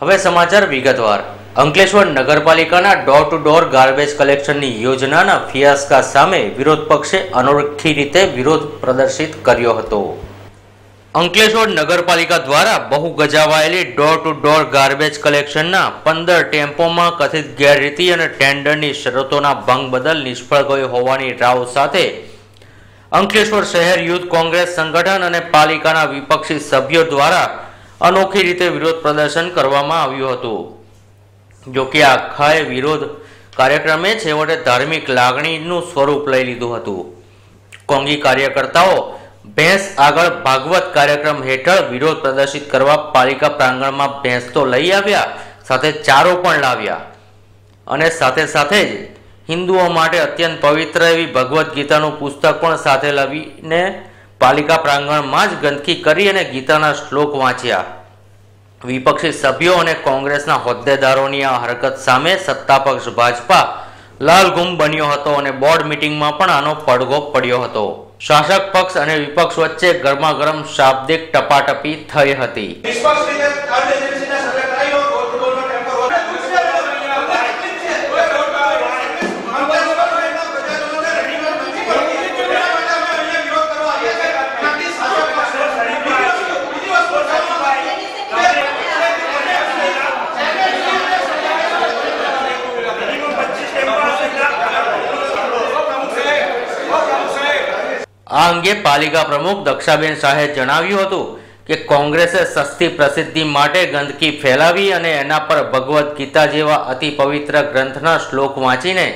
હવે સમાચાર વિગતવાર. અંકલેશ્વર નગરપાલિકાના ડોર ટુ ડોર ગાર્બેજ કલેક્શનની યોજનાના ફિયાસ્કા સામે વિરોધ પક્ષે અનોખી રીતે વિરોધ પ્રદર્શિત કર્યો હતો. અંકલેશ્વર નગરપાલિકા દ્વારા બહુ ગજાવાયેલી ડોર ટુ ડોર ગાર્બેજ કલેક્શનના પંદર ટેમ્પોમાં કથિત ગેરરીતિ અને ટેન્ડરની શરતોના ભંગ બદલ નિષ્ફળ ગયો હોવાની રાવ સાથે અંકલેશ્વર શહેર યુથ કોંગ્રેસ સંગઠન અને પાલિકાના વિપક્ષી સભ્યો દ્વારા અનોખી રીતે વિરોધ પ્રદર્શન કરવામાં આવ્યું હતું. જોકે આખાએ વિરોધ કાર્યક્રમે છેવટે ધાર્મિક લાગણીનું સ્વરૂપ લઈ લીધું હતું. કોંગી કાર્યકર્તાઓ ભેંસ આગળ ભાગવત કાર્યક્રમ હેઠળ વિરોધ પ્રદર્શિત કરવા પાલિકા પ્રાંગણમાં ભેંસ તો લઈ આવ્યા, સાથે ચારો પણ લાવ્યા. અને સાથે સાથે જ હિન્દુઓ માટે અત્યંત પવિત્ર એવી ભગવદ્ ગીતાનું પુસ્તક પણ સાથે લાવીને પાલિકા પ્રાંગણમાં જ ગંદકી કરી અને ગીતાના શ્લોક વાંચ્યા. વિપક્ષી સભ્યો અને કોંગ્રેસના હોદ્દેદારોની આ હરકત સામે સત્તાપક્ષ ભાજપા લાલઘુમ બન્યો હતો અને બોર્ડ મિટિંગમાં પણ આનો પડઘો પડ્યો હતો. શાસક પક્ષ અને વિપક્ષ વચ્ચે ગરમાગરમ શાબ્દિક ટપાટપી થઈ હતી. આ અંગે પાલિકા પ્રમુખ દક્ષાબેન શાહે જણાવ્યું હતું કે કોંગ્રેસે સસ્તી પ્રસિદ્ધિ માટે ગંદકી ફેલાવી અને એના પર ભગવદ્ ગીતા જેવા અતિ પવિત્ર ગ્રંથના શ્લોક વાંચીને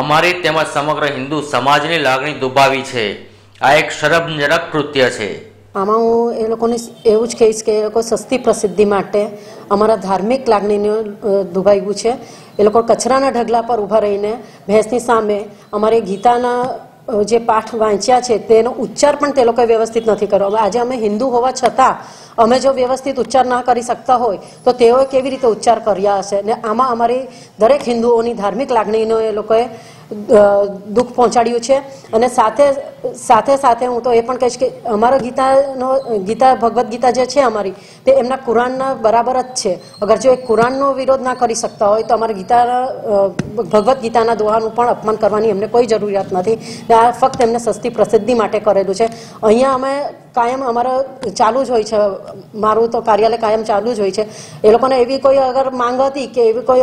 અમારી તેમજ સમગ્ર હિન્દુ સમાજની લાગણી દુભાવી છે. આ એક શરમજનક કૃત્ય છે. આમાં હું એ લોકોને એવું જ કહીશ કે એ લોકો સસ્તી પ્રસિદ્ધિ માટે અમારા ધાર્મિક લાગણીને દુભાવ્યું છે. એ લોકો કચરાના ઢગલા પર ઊભા રહીને ભેંસની સામે અમારી ગીતાના જે પાઠ વાંચ્યા છે, તેનો ઉચ્ચાર પણ તે લોકોએ વ્યવસ્થિત નથી કર્યો. આજે અમે હિન્દુ હોવા છતાં અમે જો વ્યવસ્થિત ઉચ્ચાર ના કરી શકતા હોય, તો તેઓએ કેવી રીતે ઉચ્ચાર કર્યા હશે? ને આમાં અમારી દરેક હિન્દુઓની ધાર્મિક લાગણીનો એ લોકોએ દુઃખ પહોંચાડ્યું છે. અને સાથે સાથે સાથે હું તો એ પણ કહીશ કે અમારા ગીતાનો, ગીતા, ભગવદ્ ગીતા જે છે અમારી, તે એમના કુરાનના બરાબર જ છે. અગર જો એ કુરાનનો વિરોધ ના કરી શકતા હોય તો અમારા ગીતાના ભગવદ્ ગીતાના દોહાનું પણ અપમાન કરવાની એમને કોઈ જરૂરિયાત નથી. આ ફક્ત એમને સસ્તી પ્રસિદ્ધિ માટે કરેલું છે. અહીંયા અમે કાયમ અમારા ચાલુ જ હોય છે. મારું તો કાર્યાલય કાયમ ચાલુ જ હોય છે. એ લોકોને એવી કોઈ અગર માંગ હતી કે એવી કોઈ,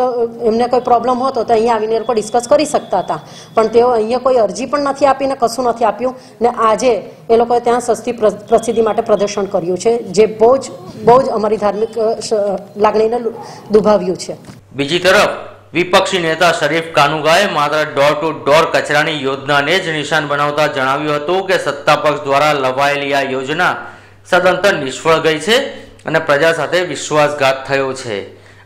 એમને કોઈ પ્રોબ્લેમ હતો તો અહીંયા આવીને એ લોકો ડિસ્કસ કરી શકતા હતા. પણ તેઓ અહીંયા કોઈ અરજી પણ નથી આપી ને કશું નથી આપ્યું. ને આજે એ લોકોએ ત્યાં સસ્તી પ્રસિદ્ધિ માટે પ્રદર્શન કર્યું છે, જે બહુ જ બહુ જ અમારી ધાર્મિક લાગણીને દુભાવ્યું છે. બીજી તરફ, વિપક્ષી નેતા શરીફ કાનુગાએ માત્ર ડોર ટુ ડોર કચરાની યોજનાને જ નિશાન બનાવતા જણાવ્યું હતું કે સત્તાપક્ષ દ્વારા લવાયેલી આ યોજના સદંતર નિષ્ફળ ગઈ છે અને પ્રજા સાથે વિશ્વાસઘાત થયો છે.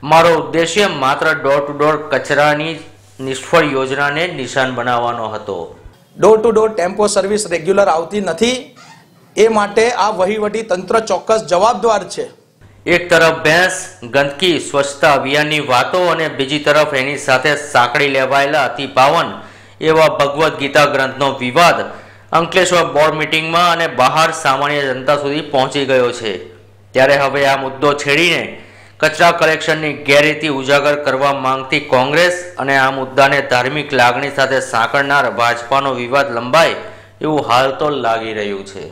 મારો ઉદ્દેશ્ય માત્ર ડોર ટુ ડોર કચરાની નિષ્ફળ યોજનાને નિશાન બનાવવાનો હતો. Door to door tempo service regular આવતી નથી. એ માટે આ વહીવટી તંત્ર ચોક્કસ જવાબદાર છે. એક તરફ ભેંસ ગંદકી સ્વચ્છતા અભિયાનની વાતો અને બીજી તરફ એની સાથે સાંકળી લેવાયેલા અતિ પાવન એવા ભગવદ્ ગીતા ગ્રંથનો વિવાદ અંકલેશ્વર બોર્ડ મિટિંગમાં અને બહાર સામાન્ય જનતા સુધી પહોંચી ગયો છે. ત્યારે હવે આ મુદ્દો છેડીને કચરા કલેક્શનની ગેરરીતિ ઉજાગર કરવા માંગતી કોંગ્રેસ અને આ મુદ્દાને ધાર્મિક લાગણી સાથે સાંકળનાર ભાજપાનો વિવાદ લંબાય એવું હાલ તો લાગી રહ્યું છે.